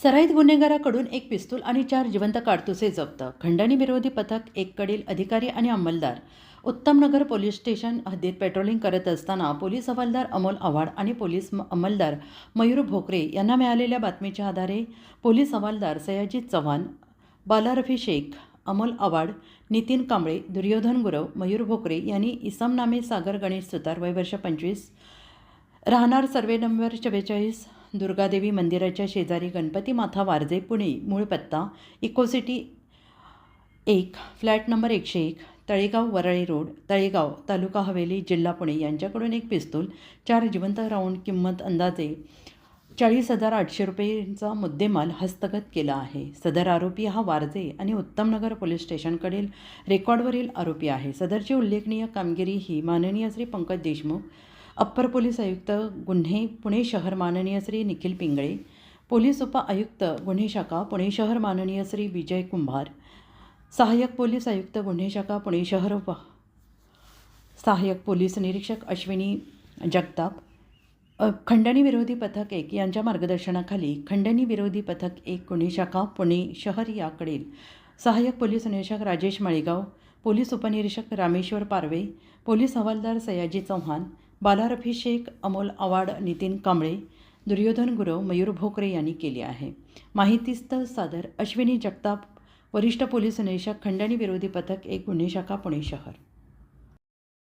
सराईत गुन्हेगाराकडून एक पिस्तूल आणि चार जिवंत काडतुसे जप्त. खंडणी विरोधी पथक एककडील अधिकारी आणि अंमलदार. उत्तमनगर पोलीस स्टेशन हद्दीत पेट्रोलिंग करत असताना पोलीस हवालदार अमोल आव्हाड आणि पोलीस म- अंमलदार मयूर भोकरे यांना मिळालेल्या बातमीच्या आधारे पोलीस हवालदार सयाजीत चव्हाण बालारफी शेख अमोल आव्हाड नितीन कांबळे दुर्योधन गुरव मयूर भोकरे यांनी इसम नामे सागर गणेश सुतार वय वर्ष पंचवीस राहणार सर्वे नंबर चव्वेचाळीस दुर्गादेवी मंदिराच्या शेजारी गणपती माथा वारजे पुणे मूळ पत्ता इकोसिटी एक फ्लॅट नंबर एकशे एक तळेगाव वरळी रोड तळेगाव तालुका हवेली जिल्हा पुणे यांच्याकडून एक पिस्तूल चार जिवंत राऊंड किंमत अंदाजे चाळीस हजार आठशे रुपयेचा मुद्देमाल हस्तगत केला आहे. सदर आरोपी हा वारजे आणि उत्तमनगर पोलीस स्टेशनकडील रेकॉर्डवरील आरोपी आहे. सदरची उल्लेखनीय कामगिरी ही माननीय श्री पंकज देशमुख अप्पर पोलीस आयुक्त गुन्हे पुणे शहर माननीय श्री निखिल पिंगळे पोलीस उप आयुक्त गुन्हे शाखा पुणे शहर माननीय श्री विजय कुंभार सहाय्यक पोलीस आयुक्त गुन्हे शाखा पुणे शहर उप सहाय्यक पोलीस निरीक्षक अश्विनी जगताप खंडणी विरोधी पथक एक यांच्या मार्गदर्शनाखाली खंडणी विरोधी पथक एक गुन्हे शाखा पुणे शहर याकडील सहाय्यक पोलीस निरीक्षक राजेश माळेगाव पोलीस उपनिरीक्षक रामेश्वर पारवे पोलीस हवालदार सयाजी चव्हाण बालारभिषेक अमोल आवाड नितीन कांबळे दुर्योधन गुरव मयूर भोकरे यांनी केली आहे. माहितीस्थळ सादर अश्विनी जगताप वरिष्ठ पोलीस निरीक्षक खंडणी विरोधी पथक एक गुन्हे शाखा पुणे शहर.